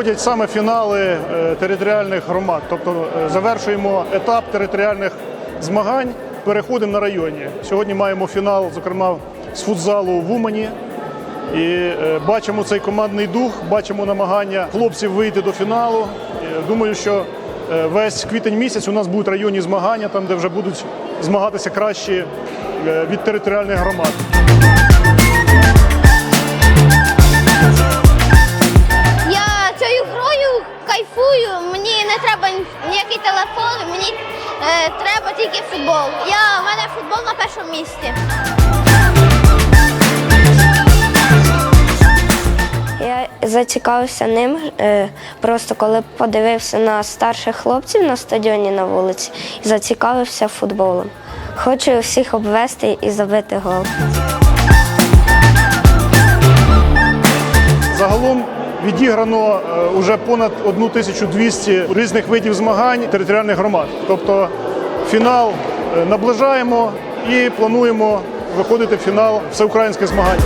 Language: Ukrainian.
проходять саме фінали е, територіальних громад. Тобто е, завершуємо етап територіальних змагань, переходимо на районі. Сьогодні маємо фінал, зокрема з футзалу в Умані. І е, бачимо цей командний дух, бачимо намагання хлопців вийти до фіналу. Думаю, що весь квітень місяць у нас будуть районні змагання, там де вже будуть змагатися кращі від територіальних громад. Мені не треба ніякий телефон, мені е, треба тільки футбол. Я, у мене футбол на першому місці. Я зацікавився ним е, просто коли подивився на старших хлопців на стадіоні на вулиці і зацікавився футболом. Хочу всіх обвести і забити гол. Загалом відіграно вже уже понад 1200 різних видів змагань територіальних громад. Тобто фінал е, наближаємо і плануємо виходити в фінал всеукраїнських змагань.